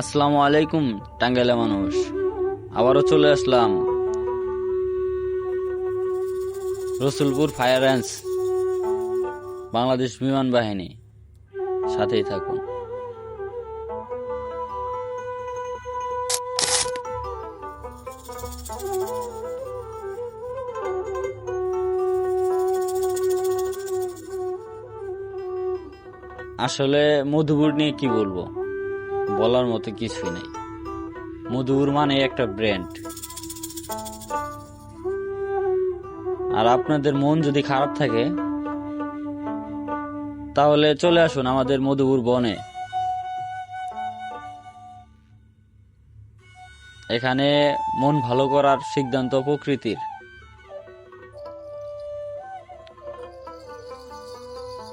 আসসালামু আলাইকুম টাঙ্গাইলা মানুষ। আবারও চলে আসলাম। রসুলপুর ফায়ার অ্যান্স বাংলাদেশ বিমান বাহিনী। সাথেই থাকুন। আসলে মধুপুর নিয়ে কি বলব? বলার মতো কিছুই নেই। মধুপুর মানে একটা ব্র্যান্ড আর আপনাদের মন যদি খারাপ থাকে, তাহলে চলে আসুন আমাদের মধুপুর বনে। এখানে মন ভালো করার সিদ্ধান্ত প্রকৃতির।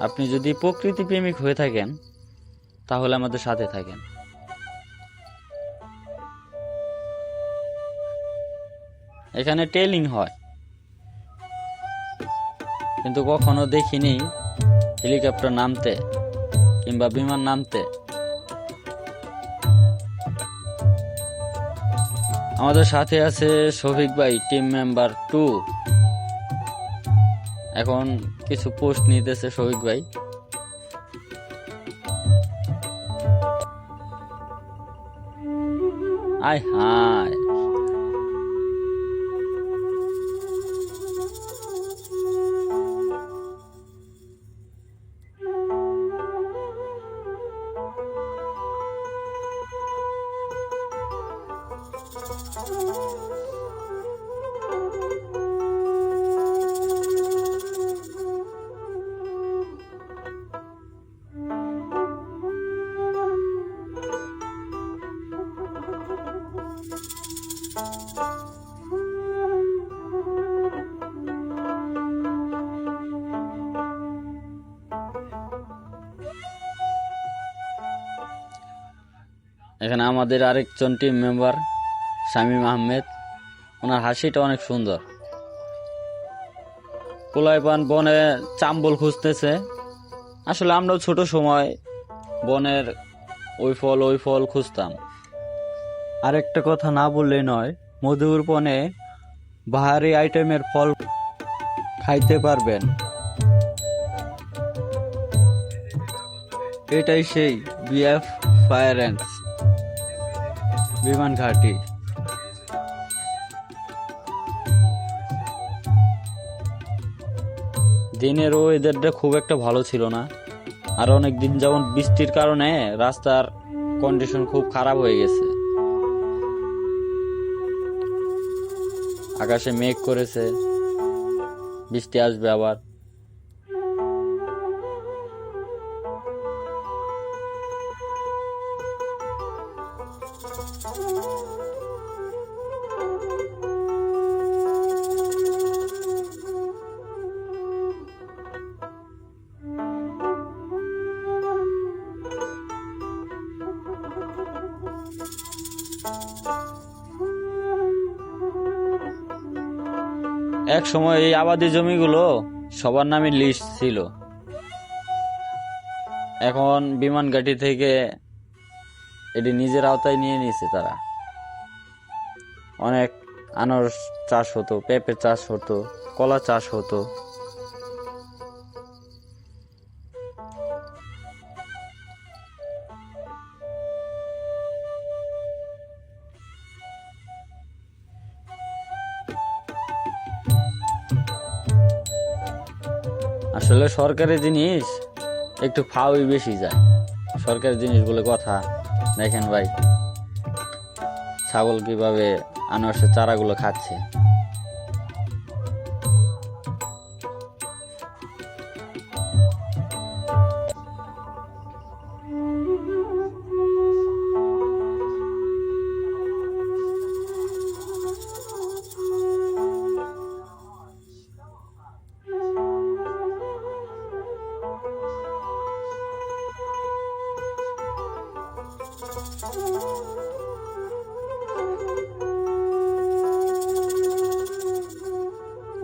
আপনি যদি প্রকৃতি প্রেমিক হয়ে থাকেন, তাহলে আমাদের সাথে থাকেন। এখানে টেলিং হয়। কিন্তু কখনো দেখিনি হেলিকপ্টার নামতে কিংবা বিমান নামতে। আমাদের সাথে আছে শফিক ভাই টিম মেম্বার টু এখন কিছু পোস্ট নিতেছে শফিক ভাই। আয়, হায়। এখানে আমাদের আরেকজন টিম মেম্বার শামীম আহমেদ। ওনার হাসিটা অনেক সুন্দর। কোলাইপান বনে চাম্বল খুঁজতেছে। আসলে আমরাও ছোট সময় বনের ওই ফল ওই ফল খুঁজতাম। আরেকটা কথা না বললে নয়, মধুর বনে বাহারি আইটেমের ফল খাইতে পারবেন। এটাই সেই বিএফ ফায়ার বিমান ঘাটি। দিনের ওয়েদারটা খুব একটা ভালো ছিল না। আর অনেক দিন যেমন বৃষ্টির কারণে রাস্তার কন্ডিশন খুব খারাপ হয়ে গেছে। আকাশে মেঘ করেছে। বৃষ্টি আসবে আবার। এক সময় এই আবাদি জমিগুলো সবার নামে লিস্ট ছিল। এখন বিমান ঘাটি থেকে এটি নিজের আওতায় নিয়ে নিয়েছে তারা। অনেক আনারস চাষ হতো, পেঁপে চাষ হতো, কলা চাষ হতো। আসলে সরকারি জিনিস একটু ফাওই বেশি যায়। সরকারি জিনিস বলে কথা। দেখেন ভাই, ছাগল কীভাবে আনারসের চারাগুলো খাচ্ছে।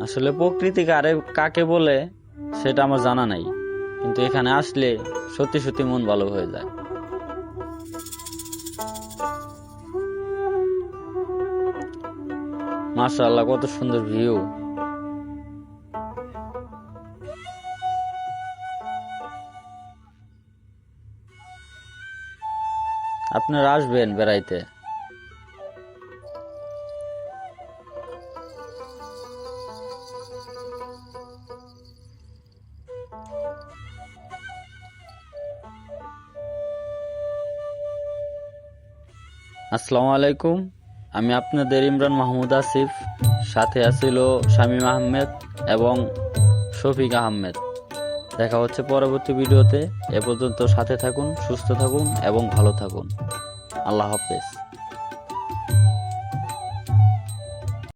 আসলে প্রকৃতি কারে কাকে বলে, সেটা আমার জানা নাই। কিন্তু এখানে আসলে সত্যি সত্যি মন ভালো হয়ে যায়। মাশাআল্লাহ, কত সুন্দর ভিউ আপনারা আসবেন বেড়াইতে। আসসালামু আলাইকুম, আমি আপনাদের ইমরান মাহমুদ আসিফ, সাথে আছিল শামীম আহমেদ এবং শফিক আহমেদ। দেখা হচ্ছে পরবর্তী ভিডিওতে। এ পর্যন্ত সাথে থাকুন, সুস্থ থাকুন এবং ভালো থাকুন। আল্লাহ হাফেজ।